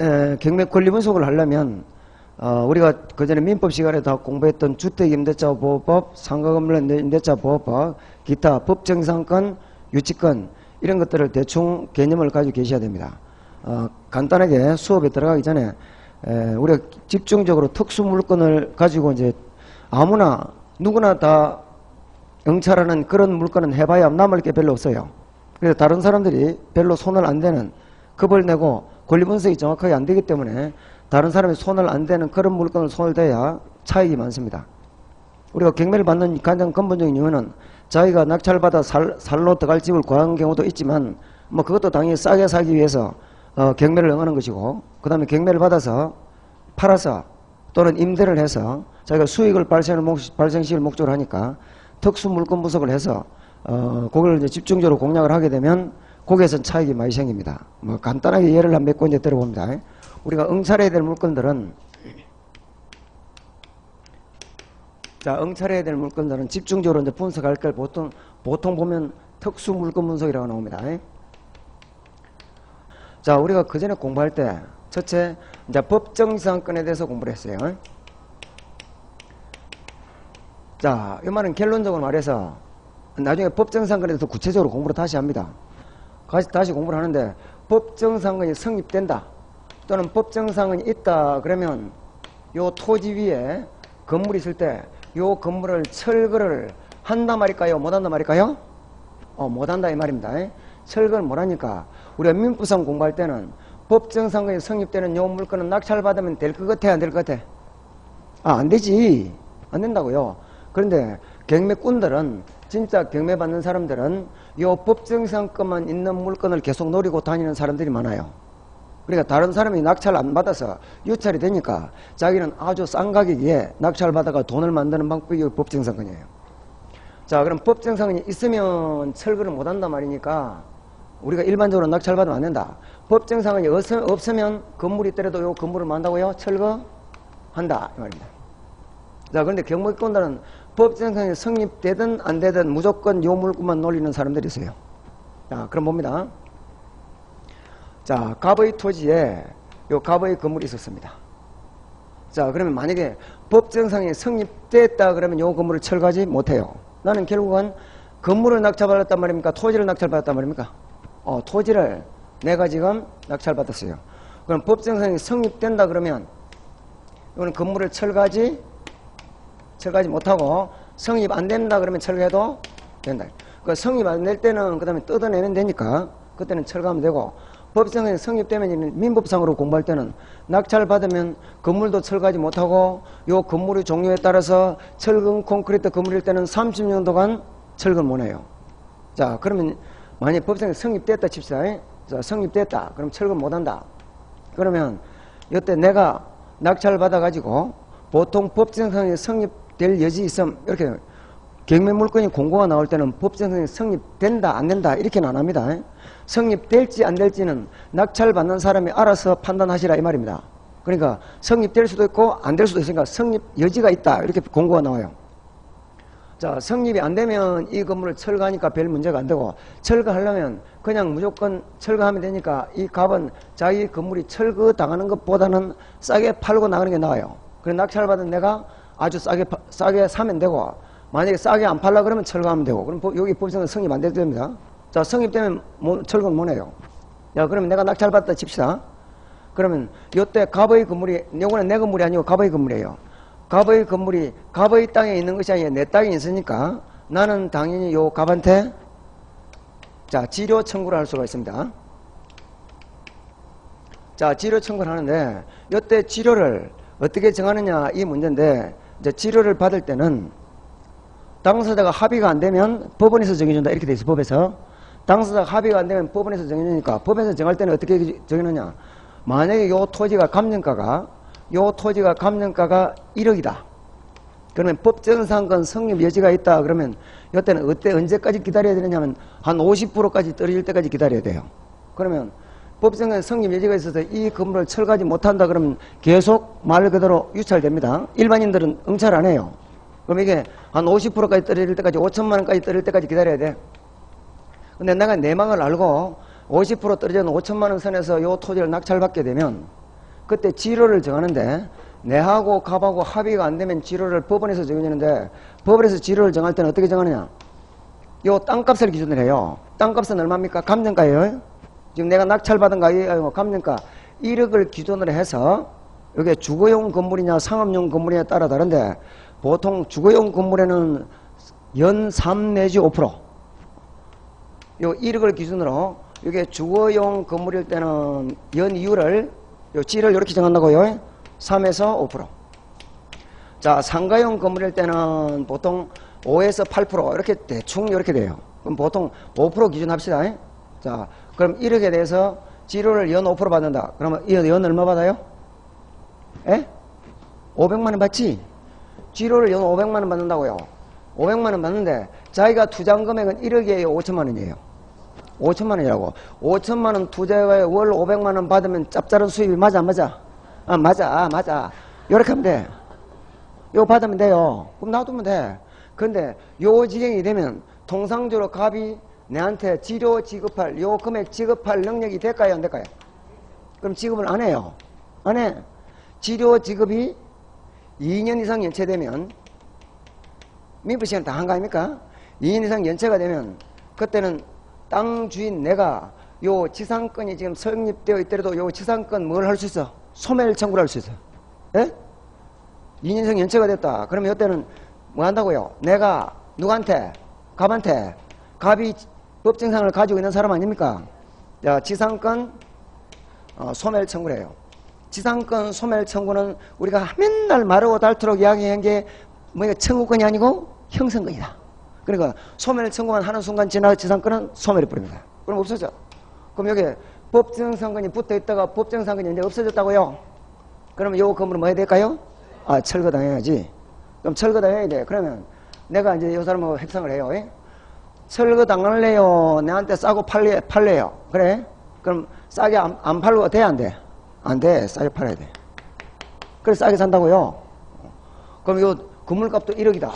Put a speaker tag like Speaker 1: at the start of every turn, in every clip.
Speaker 1: 에, 경매 권리 분석을 하려면 어, 우리가 그전에 민법 시간에 다 공부했던 주택임대차 보호법, 상가건물 임대차 보호법, 기타 법정상권, 유치권 이런 것들을 대충 개념을 가지고 계셔야 됩니다. 어, 간단하게 수업에 들어가기 전에 에, 우리가 집중적으로 특수 물건을 가지고 이제 아무나 누구나 다 응찰하는 그런 물건은 해봐야 남을 게 별로 없어요. 그래서 다른 사람들이 별로 손을 안 대는 급을 내고 권리 분석이 정확하게 안 되기 때문에 다른 사람이 손을 안 대는 그런 물건을 손을 대야 차익이 많습니다. 우리가 경매를 받는 가장 근본적인 이유는 자기가 낙찰받아 살, 살로 들어갈 집을 구하는 경우도 있지만 뭐 그것도 당연히 싸게 사기 위해서 어, 경매를 응하는 것이고 그 다음에 경매를 받아서 팔아서 또는 임대를 해서 자기가 수익을 발생을 목, 발생시킬 목적으로 하니까 특수 물건 분석을 해서 어, 그걸 이제 집중적으로 공략을 하게 되면 거기에선 차익이 많이 생깁니다. 뭐 간단하게 예를 한 몇 군데 들어봅니다. 우리가 응찰해야 될 물건들은 자 응찰해야 될 물건들은 집중적으로 이제 분석할 걸 보통 보통 보면 특수 물건 분석이라고 나옵니다. 자 우리가 그 전에 공부할 때 첫째 이제 법정상권에 대해서 공부를 했어요. 자, 이 말은 결론적으로 말해서 나중에 법정상권에 대해서 구체적으로 공부를 다시 합니다. 다시, 공부를 하는데 법정상권이 성립된다 또는 법정상권이 있다 그러면 요 토지 위에 건물이 있을 때 요 건물을 철거를 한다 말일까요? 못한다 말일까요? 어, 못한다 이 말입니다. 철거를 못하니까 우리가 민법상 공부할 때는 법정상권이 성립되는 요 물건은 낙찰받으면 될 것 같아 안 될 것 같아? 아, 안 되지. 안 된다고요. 그런데 경매꾼들은 진짜 경매 받는 사람들은 요 법정상권만 있는 물건을 계속 노리고 다니는 사람들이 많아요. 그러니까 다른 사람이 낙찰 안 받아서 유찰이 되니까 자기는 아주 싼 가격에 낙찰 받아가 돈을 만드는 방법이 법정상권이에요. 자, 그럼 법정상권이 있으면 철거를 못 한단 말이니까 우리가 일반적으로 낙찰 받으면 안 된다. 법정상권이 없- 없으면 건물이 있더라도 요 건물을 만다고요? 철거한다. 이 말입니다. 자, 그런데 경매권들은 법정상이 성립되든 안 되든 무조건 요 물건만 놀리는 사람들이 있어요. 자, 그럼 봅니다. 자, 갑의 토지에 요 갑의 건물이 있었습니다. 자, 그러면 만약에 법정상이 성립됐다 그러면 요 건물을 철거하지 못해요. 나는 결국은 건물을 낙찰받았단 말입니까? 토지를 낙찰받았단 말입니까? 어, 토지를 내가 지금 낙찰받았어요. 그럼 법정상이 성립된다 그러면 이거는 건물을 철거하지 철거하지 못하고 성립 안 된다 그러면 철거해도 된다. 그 성립 안 될 때는 그 다음에 뜯어내면 되니까 그때는 철거하면 되고 법정에 성립되면 민법상으로 공부할 때는 낙찰 받으면 건물도 철거하지 못하고 요 건물의 종류에 따라서 철근 콘크리트 건물일 때는 30년 동안 철거를 못해요. 자 그러면 만약 법정에 성립됐다 칩시다. 자 성립됐다. 그럼 철거 못한다. 그러면 이때 내가 낙찰 받아가지고 보통 법정상에 성립 될 여지 있음 이렇게 경매 물건이 공고가 나올 때는 법정상에 성립된다 안 된다 이렇게는 안 합니다. 성립될지 안 될지는 낙찰 받는 사람이 알아서 판단하시라 이 말입니다. 그러니까 성립될 수도 있고 안 될 수도 있으니까 성립 여지가 있다 이렇게 공고가 나와요. 자, 성립이 안 되면 이 건물을 철거하니까 별 문제가 안 되고 철거하려면 그냥 무조건 철거하면 되니까 이 값은 자기 건물이 철거 당하는 것보다는 싸게 팔고 나가는 게 나아요. 그래 낙찰받은 내가 아주 싸게 파- 싸게 사면 되고 만약에 싸게 안 팔라 그러면 철거하면 되고 그럼 법- 여기 법정은 성립 안 됩니다. 자, 성립되면 뭐, 철거는 못 해요. 야, 그러면 내가 낙찰 받다 칩시다. 그러면 요때 갑의 건물이 요거는 내 건물이 아니고 갑의 건물이에요. 갑의 건물이 갑의 땅에 있는 것이 아니라 내 땅에 있으니까 나는 당연히 요 갑한테 자 지료 청구를 할 수가 있습니다. 자 지료 청구를 하는데 요때 지료를 어떻게 정하느냐 이 문제인데 이제 지료를 받을 때는 당사자가 합의가 안 되면 법원에서 정해준다. 이렇게 돼 있어 법에서. 당사자가 합의가 안 되면 법원에서 정해주니까 법에서 정할 때는 어떻게 정해놓냐? 만약에 요 토지가 감정가가 요 토지가 감정가가 1억이다. 그러면 법정상권 성립 여지가 있다. 그러면 이때는 어때 언제까지 기다려야 되느냐면 한 50%까지 떨어질 때까지 기다려야 돼요. 그러면 법정에 성립 여지가 있어서 이 건물을 철거하지 못한다 그러면 계속 말 그대로 유찰됩니다 일반인들은 응찰 안 해요 그럼 이게 한 50%까지 떨어질 때까지 5천만 원까지 떨어질 때까지 기다려야 돼 근데 내가 내망을 알고 50% 떨어지는 5천만 원 선에서 요 토지를 낙찰받게 되면 그때 지로를 정하는데 내하고 갑하고 합의가 안 되면 지로를 법원에서 정해지는데 법원에서 지로를 정할 때는 어떻게 정하느냐? 요 땅값을 기준으로 해요. 땅값은 얼마입니까? 감정가예요. 지금 내가 낙찰받은 가격이 감정가 1억을 기준으로 해서 이게 주거용 건물이냐 상업용 건물이냐에 따라 다른데 보통 주거용 건물에는 연 3 내지 5%. 요 1억을 기준으로 이게 주거용 건물일 때는 연 이율을 요 G를 이렇게 정한다고요. 3에서 5%. 자, 상가용 건물일 때는 보통 5에서 8% 이렇게 대충 이렇게 돼요. 그럼 보통 5% 기준 합시다. 자, 그럼 1억에 대해서 지료를 연 5% 받는다. 그러면 이연 얼마 받아요? 에? 500만 원 받지? 지료를 연 500만 원 받는다고요. 500만 원 받는데 자기가 투자한 금액은 1억이에요, 5천만 원이에요. 5천만 원이라고. 5천만 원 투자에 월 500만 원 받으면 짭짤한 수입이 맞아, 안 맞아? 아, 맞아, 아, 맞아. 이렇게 하면 돼. 이거 받으면 돼요. 그럼 놔두면 돼. 근데 요 지경이 되면 통상적으로 갑이 내한테 지료 지급할 요 금액 지급할 능력이 될까요 안 될까요? 그럼 지급을 안 해요. 안 해. 지료 지급이 2년 이상 연체되면 민부 시간 다한 거 아닙니까? 2년 이상 연체가 되면 그때는 땅 주인 내가 요 지상권이 지금 성립되어 있더라도 요 지상권 뭘 할 수 있어? 소멸 청구를 할 수 있어. 예? 2년 이상 연체가 됐다. 그러면 이때는 뭐 한다고요? 내가 누구한테? 갑한테. 갑이 법정상을 가지고 있는 사람 아닙니까? 자, 지상권 어, 소멸 청구를 해요. 지상권 소멸 청구는 우리가 맨날 마르고 닳도록 이야기한 게 뭐야 청구권이 아니고 형성권이다. 그러니까 소멸 청구만 하는 순간 지나 지상권은 소멸해 버립니다. 그럼 없어져. 그럼 여기 법정상권이 붙어 있다가 법정상권이 이제 없어졌다고요? 그러면 요 건물은 뭐 해야 될까요? 아, 철거당해야지. 그럼 철거당해야 돼. 그러면 내가 이제 요 사람하고 협상을 해요. 예? 철거당할래요? 내한테 싸고 팔래, 팔래요? 그래? 그럼 싸게 안, 안 팔고 돼? 안 돼? 안 돼. 싸게 팔아야 돼. 그래, 싸게 산다고요? 그럼 요 건물값도 1억이다.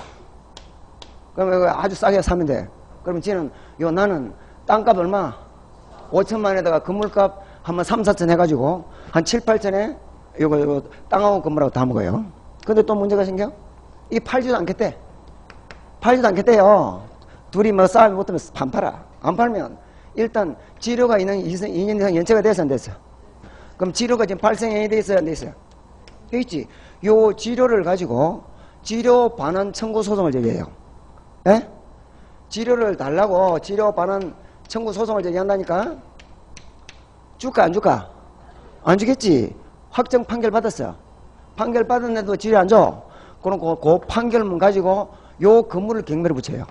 Speaker 1: 그럼 이거 아주 싸게 사면 돼. 그럼 지는 요 나는 땅값 얼마? 5천만 원에다가 건물값 한번 3, 4천 해가지고 한 7, 8천에 요거 요거 땅하고 건물하고 다 먹어요. 근데 또 문제가 생겨? 이 팔지도 않겠대. 팔지도 않겠대요. 둘이 뭐 싸움이 못하면 반 팔아. 안 팔면 일단 지료가 있는 2년 이상 연체가 돼서 안 됐어. 그럼 지료가 지금 발생이 돼 있어요, 안돼 있어요? 돼 있지. 요 지료를 가지고 지료 반환 청구 소송을 제기해요. 예? 지료를 달라고 지료 반환 청구 소송을 제기한다니까? 줄까 안 줄까? 안 주겠지. 확정 판결 받았어. 판결 받았는데도 지료 안 줘. 그럼 그, 그 판결문 가지고 요 건물을 경매로 붙여요.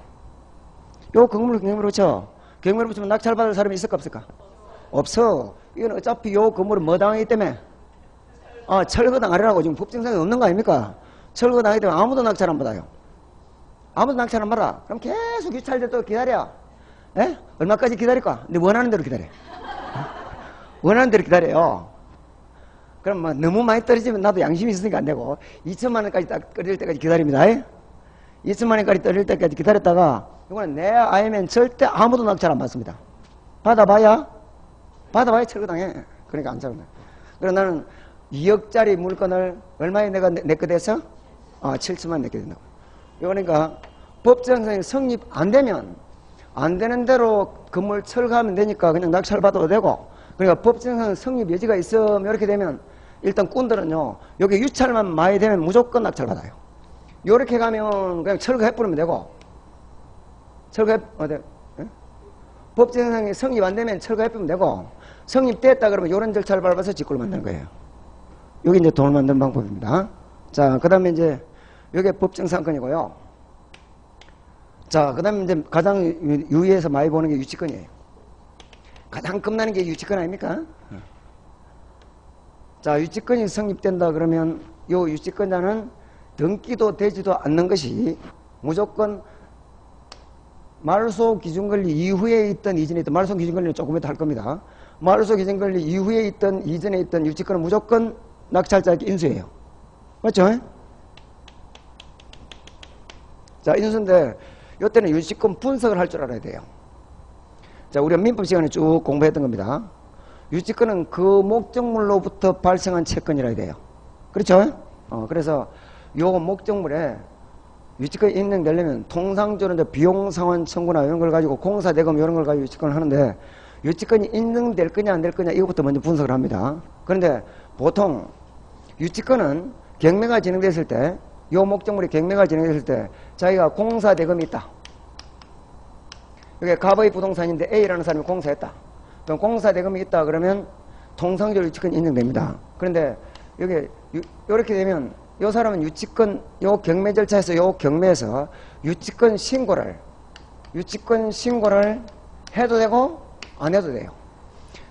Speaker 1: 요 건물을 경매로 붙여. 경매로 붙이면 낙찰 받을 사람이 있을까 없을까? 없어. 이건 어차피 요 건물은 뭐 당하기 때문에 아, 철거당 하려고 지금 법정상에 없는 거 아닙니까? 철거당하기 때문에 아무도 낙찰 안 받아요. 아무도 낙찰 안 받아. 그럼 계속 유찰될 또 기다려. 에? 얼마까지 기다릴까? 네 원하는 대로 기다려. 원하는 대로 기다려요. 그럼 뭐 너무 많이 떨어지면 나도 양심이 있으니까 안 되고 2천만 원까지 딱 떨어질 때까지 기다립니다. 에? 2천만 원까지 떨어질 때까지 기다렸다가 이거는 내 아이면 절대 아무도 낙찰 안 받습니다. 받아봐야 받아봐야 철거당해. 그러니까 안 잡는. 그래서 나는 2억짜리 물건을 얼마에 내가 내거 돼서 아 7천만 내게 된다고. 그러니까 법정상이 성립 안 되면 안 되는 대로 건물 철거하면 되니까 그냥 낙찰 받아도 되고 그러니까 법정상 성립 여지가 있으면 이렇게 되면 일단 꾼들은요 여기 유찰만 많이 되면 무조건 낙찰 받아요 요렇게 가면 그냥 철거해 버리면 되고. 철거해 어디 예? 법정상이 성립 안 되면 철거해 버리면 되고. 성립됐다 그러면 요런 절차를 밟아서 직구를 만드는 거예요. 여기 이제 돈을 만드는 방법입니다. 자 그 다음에 이제 요게 법정상권이고요. 자, 그 다음에 이제 가장 유- 유의해서 많이 보는 게 유치권이에요. 가장 겁나는 게 유치권 아닙니까? 자, 유치권이 성립된다 그러면 요 유치권자는 등기도 되지도 않는 것이 무조건 말소 기준 권리 이후에 있던 이전에 있던 말소 기준 권리는 조금 이따 할 겁니다. 말소 기준 권리 이후에 있던 이전에 있던 유치권은 무조건 낙찰자에게 인수해요. 맞죠? 자, 인수인데 이때는 유치권 분석을 할 줄 알아야 돼요. 자, 우리가 민법 시간에 쭉 공부했던 겁니다. 유치권은 그 목적물로부터 발생한 채권이라 돼요. 그렇죠? 어, 그래서 요 목적물에 유치권 인정되려면 통상적으로 이제 비용 상환 청구나 이런 걸 가지고 공사 대금 이런 걸 가지고 유치권을 하는데 유치권이 인정될 거냐 안 될 거냐 이것부터 먼저 분석을 합니다. 그런데 보통 유치권은 경매가 진행됐을 때요 목적물이 경매가 진행됐을 때 자기가 공사 대금이 있다. 이게 가버이 부동산인데 A라는 사람이 공사했다. 그럼 공사 대금이 있다 그러면 통상적으로 유치권 인정됩니다. 그런데 여기 이렇게 되면 요 사람은 유치권 요 경매 절차에서 요 경매에서 유치권 신고를 유치권 신고를 해도 되고 안 해도 돼요.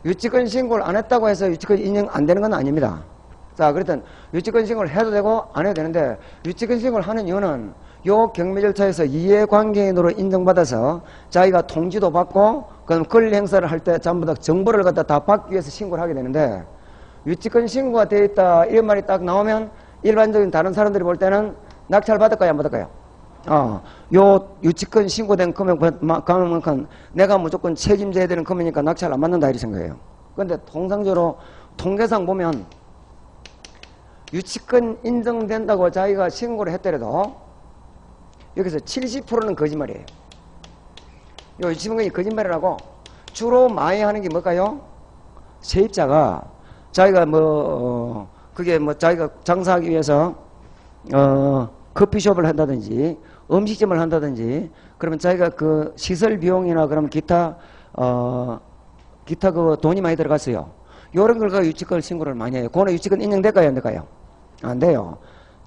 Speaker 1: 유치권 신고를 안 했다고 해서 유치권 인정 안 되는 건 아닙니다. 자, 그랬던 유치권 신고를 해도 되고 안 해도 되는데 유치권 신고를 하는 이유는 요 경매 절차에서 이해관계인으로 인정받아서 자기가 통지도 받고 그럼 권리 행사를 할 때 전부 다 정보를 갖다 다 받기 위해서 신고를 하게 되는데 유치권 신고가 되어 있다 이런 말이 딱 나오면 일반적인 다른 사람들이 볼 때는 낙찰 받을까요 안 받을까요? 어, 요 유치권 신고된 금액만큼 내가 무조건 책임져야 되는 금액이니까 낙찰 안 받는다 이렇게 생각해요. 그런데 통상적으로 통계상 보면 유치권 인정된다고 자기가 신고를 했더라도 여기서 70%는 거짓말이에요. 요 유치권이 거짓말이라고 주로 많이 하는 게 뭘까요? 세입자가 자기가 뭐 어, 그게 뭐 자기가 장사하기 위해서 어 커피숍을 한다든지 음식점을 한다든지 그러면 자기가 그 시설 비용이나 그러면 기타 어 기타 그 돈이 많이 들어갔어요. 요런 걸 가지고 유치권 신고를 많이 해요. 그거는 유치권 인정될까요 안 될까요? 안 돼요.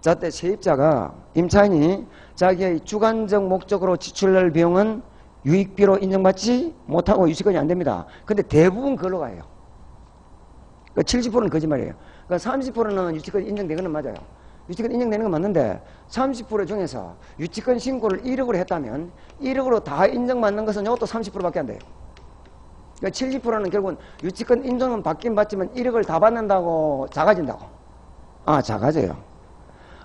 Speaker 1: 자때 세입자가 임차인이 자기의 주관적 목적으로 지출할 비용은 유익비로 인정받지 못하고 유치권이 안 됩니다. 근데 대부분 그걸로 가요. 그 70%는 거짓말이에요. 그러니까 30%는 유치권 인정되는 건 맞아요. 유치권 인정되는 건 맞는데 30% 중에서 유치권 신고를 1억으로 했다면 1억으로 다 인정받는 것은 이것도 30%밖에 안 돼요. 그러니까 70%는 결국은 유치권 인정은 받긴 받지만 1억을 다 받는다고 작아진다고. 아, 작아져요.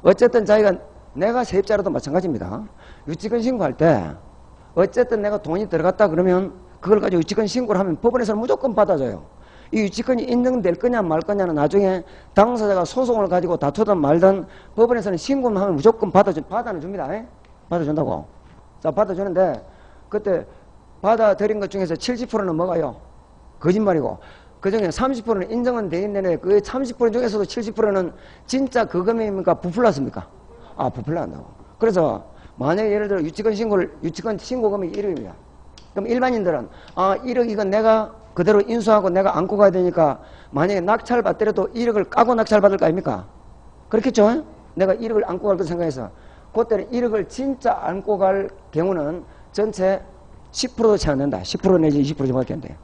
Speaker 1: 어쨌든 자기가 내가 세입자라도 마찬가지입니다. 유치권 신고할 때 어쨌든 내가 돈이 들어갔다 그러면 그걸 가지고 유치권 신고를 하면 법원에서는 무조건 받아줘요. 이 유치권이 인정될 거냐 말 거냐는 나중에 당사자가 소송을 가지고 다투든 말든 법원에서는 신고만 하면 무조건 받아주, 받아는 줍니다. 에? 받아준다고. 자, 받아주는데 그때 받아들인 것 중에서 70%는 뭐가요? 거짓말이고 그 중에 30%는 인정은 돼 있는데 그 30% 중에서도 70%는 진짜 그 금액입니까? 부풀났습니까? 아, 부풀난다고. 그래서 만약에 예를 들어 유치권 신고를, 유치권 신고 금액이 1억입니다. 그럼 일반인들은 아, 1억 이건 내가 그대로 인수하고 내가 안고 가야 되니까 만약에 낙찰 받더라도 1억을 까고 낙찰 받을 거 아닙니까? 그렇겠죠? 내가 1억을 안고 갈 거 생각해서 그때는 1억을 진짜 안고 갈 경우는 전체 10%도 채 안 된다. 10% 내지 20% 정도밖에 안 돼요.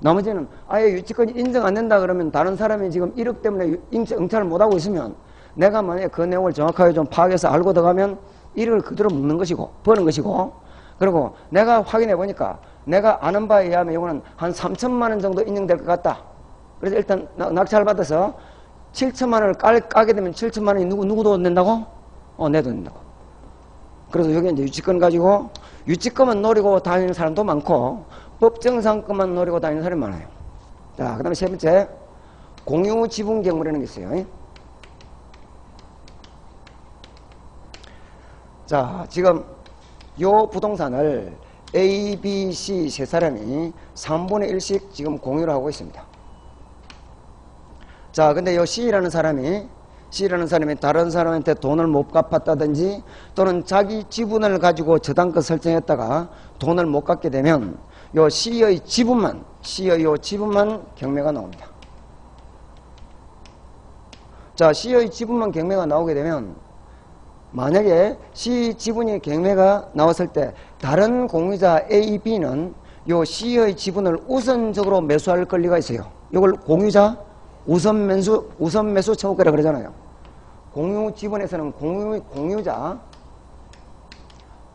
Speaker 1: 나머지는 아예 유치권이 인정 안 된다 그러면 다른 사람이 지금 1억 때문에 응찰을 못하고 있으면 내가 만약에 그 내용을 정확하게 좀 파악해서 알고 들어가면 1억을 그대로 묻는 것이고 버는 것이고 그리고 내가 확인해 보니까 내가 아는 바에 의하면 이거는 한 3천만 원 정도 인정될 것 같다. 그래서 일단 낙찰 받아서 7천만 원을 깔, 까게 되면 7천만 원이 누구, 누구도 낸다고? 어, 내도 낸다고. 그래서 여기 이제 유치권 가지고 유치권만 노리고 다니는 사람도 많고 법정상권만 노리고 다니는 사람이 많아요. 자, 그 다음에 세 번째, 공유 지분 경우라는 게 있어요. 자, 지금 요 부동산을 A, B, C 세 사람이 3분의 1씩 지금 공유를 하고 있습니다. 자, 근데 요 C라는 사람이 C라는 사람이 다른 사람한테 돈을 못 갚았다든지 또는 자기 지분을 가지고 저당권 설정했다가 돈을 못 갚게 되면 요 C의 지분만 C의 요 지분만 경매가 나옵니다. 자, C의 지분만 경매가 나오게 되면 만약에 C 지분이 경매가 나왔을 때 다른 공유자 A, B는 요 C의 지분을 우선적으로 매수할 권리가 있어요. 이걸 공유자 우선 매수 우선 매수 청구권이라 그러잖아요. 공유 지분에서는 공유 공유자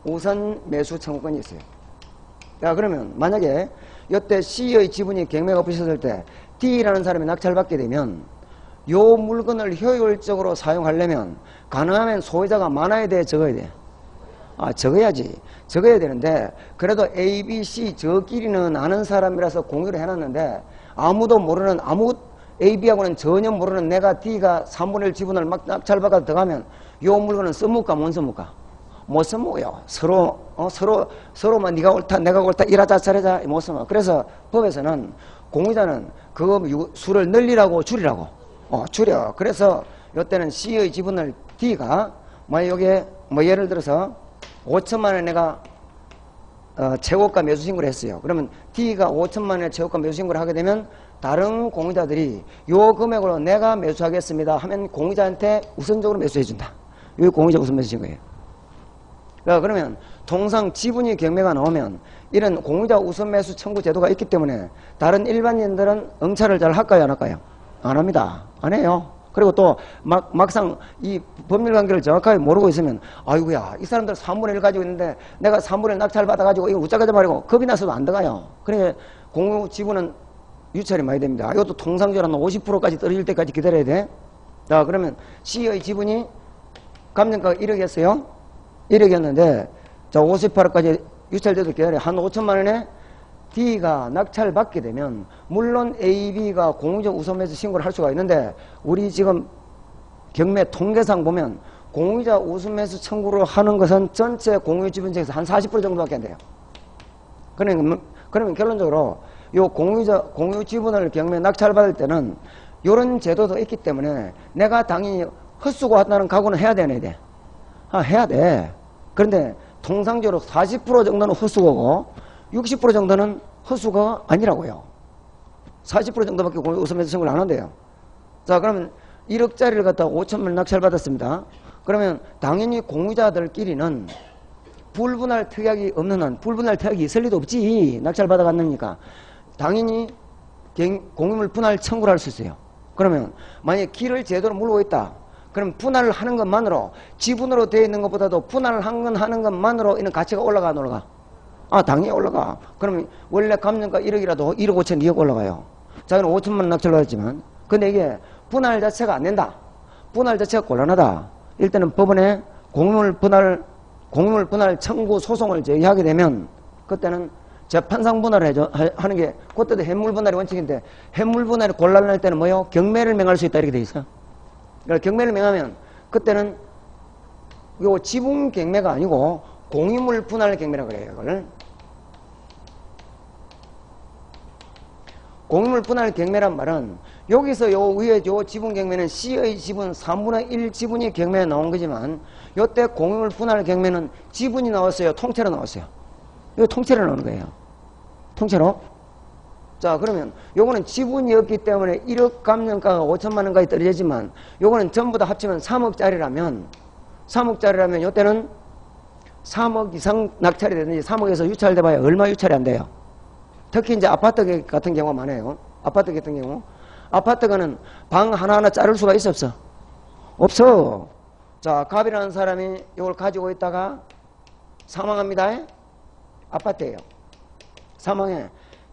Speaker 1: 우선 매수 청구권이 있어요. 자 그러면 만약에 이때 C의 지분이 경매가 없으셨을 때 D라는 사람이 낙찰받게 되면 요 물건을 효율적으로 사용하려면 가능하면 소유자가 많아야 돼 적어야 돼? 아, 적어야지. 적어야 되는데, 그래도 A, B, C 저끼리는 아는 사람이라서 공유를 해놨는데, 아무도 모르는 아무 AB하고는 전혀 모르는 내가 D가 3분의 1 지분을 막 낙찰받아 들어가면 요 물건은 써먹까 못 써먹까? 못 써먹어요. 서로 어, 서로 서로만 네가 옳다 내가 옳다 이러자 저러자 못 써먹어. 그래서 법에서는 공유자는 그 유- 수를 늘리라고 줄이라고 어, 줄여 그래서 요때는 C의 지분을 D가 뭐 여기에 뭐 예를 들어서 5천만 원 내가 어, 최고가 매수 신고를 했어요. 그러면 D가 5천만 원의 최고가 매수 신고를 하게 되면 다른 공유자들이 요 금액으로 내가 매수하겠습니다 하면 공유자한테 우선적으로 매수해 준다. 요 공유자 우선 매수신 거예요. 그러니까 그러면 통상 지분이 경매가 나오면 이런 공유자 우선 매수 청구 제도가 있기 때문에 다른 일반인들은 응찰을 잘 할까요 안 할까요? 안 합니다. 안 해요. 그리고 또 막, 막상 이 법률 관계를 정확하게 모르고 있으면 아이고야 이 사람들 3분의 1 가지고 있는데 내가 3분의 1 낙찰 받아가지고 이거 웃자가자 말이고 겁이 나서도 안 들어가요. 그러니까 공유 지분은 유찰이 많이 됩니다. 이것도 통상적으로 한 50%까지 떨어질 때까지 기다려야 돼. 자 그러면 C의 지분이 감정가가 1억이었어요. 1억이었는데 자 58억까지 유찰돼도 기다려 한 5천만 원에 D가 낙찰 받게 되면 물론 A, B가 공유적 우선매수 신고를 할 수가 있는데 우리 지금 경매 통계상 보면 공유자 우선매수 청구를 하는 것은 전체 공유 지분 중에서 한 40% 정도밖에 안 돼요. 그러면, 그러면 결론적으로 요 공유자, 공유 지분을 경매 낙찰 받을 때는 요런 제도도 있기 때문에 내가 당연히 헛수고 한다는 각오는 해야 되네, 돼. 아, 해야 돼. 그런데 통상적으로 40% 정도는 헛수고고 60% 정도는 헛수가 아니라고요. 40% 정도밖에 우선매수 청구를 안 한대요. 자, 그러면 1억짜리를 갖다가 5천만 원 낙찰 받았습니다. 그러면 당연히 공유자들끼리는 불분할 특약이 없는 한 불분할 특약이 있을 리도 없지. 낙찰 받아갔느니까. 당연히 경- 공유물 분할 청구를 할 수 있어요. 그러면 만약에 길을 제대로 물고 있다. 그럼 분할을 하는 것만으로 지분으로 되어 있는 것보다도 분할을 한 건 하는 것만으로 이는 가치가 올라가 안 올라가? 아 당연히 올라가. 그러면 원래 감정가 1억이라도 1억 5천 2억 올라가요. 자기는 5천만 원 낙찰 받았지만 근데 이게 분할 자체가 안 된다. 분할 자체가 곤란하다. 일단은 법원에 공유물 분할 공유물 분할 청구 소송을 제기하게 되면 그때는 재판상 분할을 해줘, 하- 하는 게 그때도 해물 분할이 원칙인데 해물 분할이 곤란할 때는 뭐요? 경매를 명할 수 있다 이렇게 돼 있어. 그러니까 경매를 명하면 그때는 요 지분 경매가 아니고 공유물 분할 경매라 그래요. 이걸 공유물 분할 경매란 말은 여기서 요 위에 요 지분 경매는 C의 지분 3분의 1 지분이 경매에 나온 거지만 요때 공유물 분할 경매는 지분이 나왔어요. 통째로 나왔어요. 이거 통째로 나오는 거예요. 통째로. 자 그러면 요거는 지분이었기 때문에 1억 감정가가 5천만 원까지 떨어지지만 요거는 전부 다 합치면 3억짜리라면 3억짜리라면 요때는 3억 이상 낙찰이 되든지 3억에서 유찰돼 봐야 얼마 유찰이 안 돼요. 특히 이제 아파트 같은 경우가 많아요. 아파트 같은 경우. 아파트가는 방 하나하나 자를 수가 있어 없어? 없어. 자, 갑이라는 사람이 이걸 가지고 있다가 사망합니다. 아파트예요. 사망해.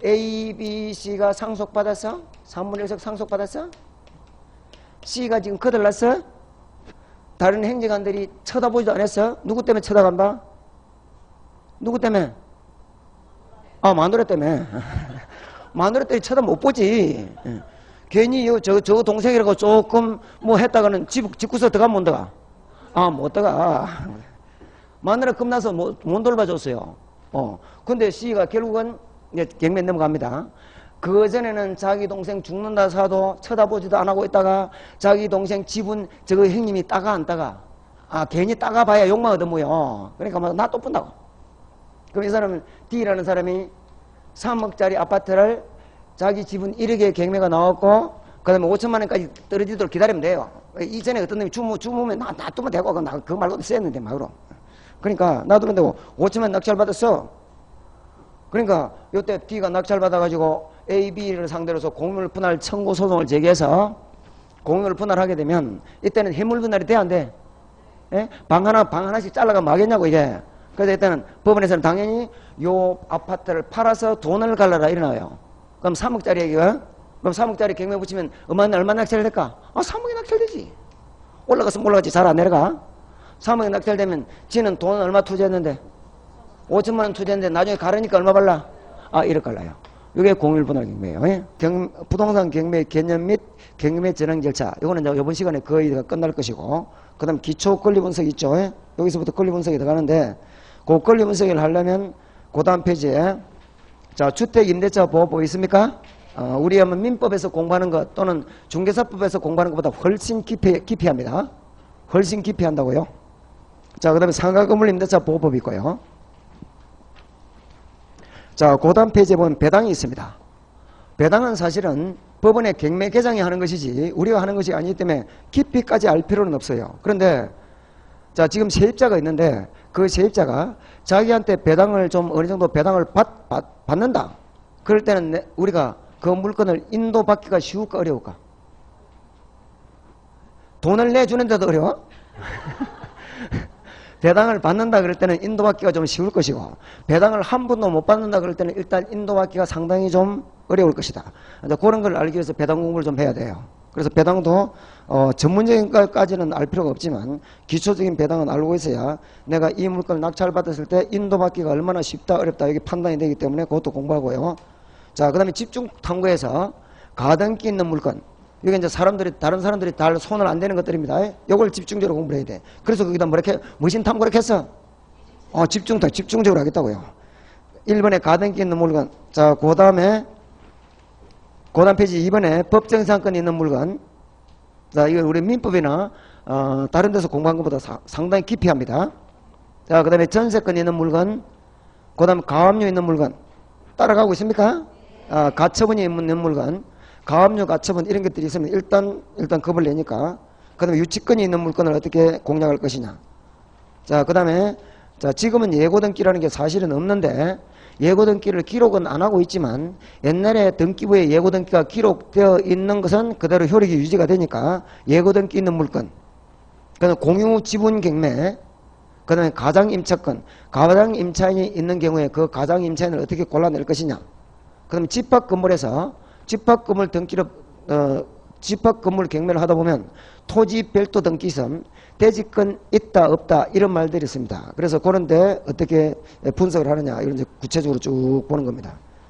Speaker 1: A, B, C가 상속받았어? 3분의 1석 상속받았어? C가 지금 거들났어? 다른 행정관들이 쳐다보지도 않았어? 누구 때문에 쳐다간다? 누구 때문에? 아, 마누라 때문에. 마누라 때문에 쳐다 못 보지. 예. 괜히 요, 저, 저 동생이라고 조금 뭐 했다가는 집, 집구석 들어가면 못 들어가. 아, 못 들어가. 마누라 겁나서 못, 못 돌봐줬어요. 어. 근데 C가 결국은 경매 넘어갑니다. 그 전에는 자기 동생 죽는다 사도 쳐다보지도 안 하고 있다가 자기 동생 지분 저거 형님이 따가 안 따가? 아 괜히 따가 봐야 욕만 얻어모여. 그러니까 막나 또 뿐다고. 그럼 이 사람은 D라는 사람이 3억짜리 아파트를 자기 지분 1억에 경매가 나왔고 그 다음에 5천만 원까지 떨어지도록 기다리면 돼요. 이전에 어떤 놈이 주무, 주무면 나, 놔두면 되고 나, 그거 말고도 쎘는데 막으로. 그러니까 놔두면 되고 5천만 원 낙찰 받았어. 그러니까 요때 D가 낙찰 받아가지고 A, B를 상대로서 공유물 분할 청구 소송을 제기해서 공유물 분할하게 되면 이때는 해물 분할이 돼안 돼? 예? 방 하나 방 하나씩 잘라가면 하겠냐고 이게. 그래서 일단은 법원에서는 당연히 요 아파트를 팔아서 돈을 갈라라 이러나요. 그럼 3억짜리 얘기가 그럼 3억짜리 경매 붙이면 얼마 얼마 낙찰 될까? 아 3억이 낙찰되지. 올라가서 올라가지 잘 안 내려가. 3억이 낙찰되면 지는 돈 얼마 투자했는데 5천만 원 투자했는데 나중에 가르니까 얼마 발라? 아 1억 갈라요. 이게 공유일 분할 경매예요. 예? 경, 부동산 경매 개념 및 경매 전형 절차. 이거는 이번 시간에 거의 다 끝날 것이고, 그 다음 기초 권리 분석 있죠. 예? 여기서부터 권리 분석이 들어가는데, 그 권리 분석을 하려면, 그 다음 페이지에, 자, 주택 임대차 보호법 있습니까? 어, 우리 한번 민법에서 공부하는 것 또는 중개사법에서 공부하는 것보다 훨씬 깊이, 깊이 합니다. 훨씬 깊이 한다고요. 자, 그 다음에 상가 건물 임대차 보호법이 있고요. 자, 그 다음 페이지에 보면 배당이 있습니다. 배당은 사실은 법원의 경매 개정이 하는 것이지 우리가 하는 것이 아니기 때문에 깊이까지 알 필요는 없어요. 그런데 자 지금 세입자가 있는데 그 세입자가 자기한테 배당을 좀 어느 정도 배당을 받, 받, 받는다. 그럴 때는 내- 우리가 그 물건을 인도받기가 쉬울까 어려울까? 돈을 내주는데도 어려워? 배당을 받는다 그럴 때는 인도받기가 좀 쉬울 것이고 배당을 한 분도 못 받는다 그럴 때는 일단 인도받기가 상당히 좀 어려울 것이다. 그런 걸 알기 위해서 배당 공부를 좀 해야 돼요. 그래서 배당도 어, 전문적인 것까지는 알 필요가 없지만 기초적인 배당은 알고 있어야 내가 이 물건을 낙찰받았을 때 인도받기가 얼마나 쉽다 어렵다 이게 판단이 되기 때문에 그것도 공부하고요. 자, 그 다음에 집중 탐구에서 가등기 있는 물건 이게 이제 사람들이 다른 사람들이 다 손을 안 대는 것들입니다. 이걸 집중적으로 공부를 해야 돼. 그래서 거기다 뭐 이렇게 무신 탐구 이렇게 했어. 어, 집중 더 집중적으로 하겠다고요. 1번에 가등기 있는 물건. 자, 그다음에 고단 페이지 2번에 법정상권 있는 물건. 자, 이거 우리 민법이나 어, 다른 데서 공부한 것보다 사- 상당히 깊이 합니다. 자, 그다음에 전세권 있는 물건. 그다음 가압류 있는 물건. 따라가고 있습니까? 아, 가처분이 있는 물건. 가압류, 가처분 이런 것들이 있으면 일단 일단 겁을 내니까. 그다음에 유치권이 있는 물건을 어떻게 공략할 것이냐. 자, 그다음에 자, 지금은 예고 등기라는 게 사실은 없는데 예고 등기를 기록은 안 하고 있지만 옛날에 등기부에 예고 등기가 기록되어 있는 것은 그대로 효력이 유지가 되니까 예고 등기 있는 물건. 그다음 공유 지분 경매 그 다음에 가장 임차권, 가장 임차인이 있는 경우에 그 가장 임차인을 어떻게 골라낼 것이냐. 그다음 집합 건물에서 집합 건물 등기를 어, 집합 건물 경매를 하다 보면 토지 별도 등기선 대지권 있다 없다 이런 말들이 있습니다. 그래서 그런데 어떻게 분석을 하느냐 이런 구체적으로 쭉 보는 겁니다.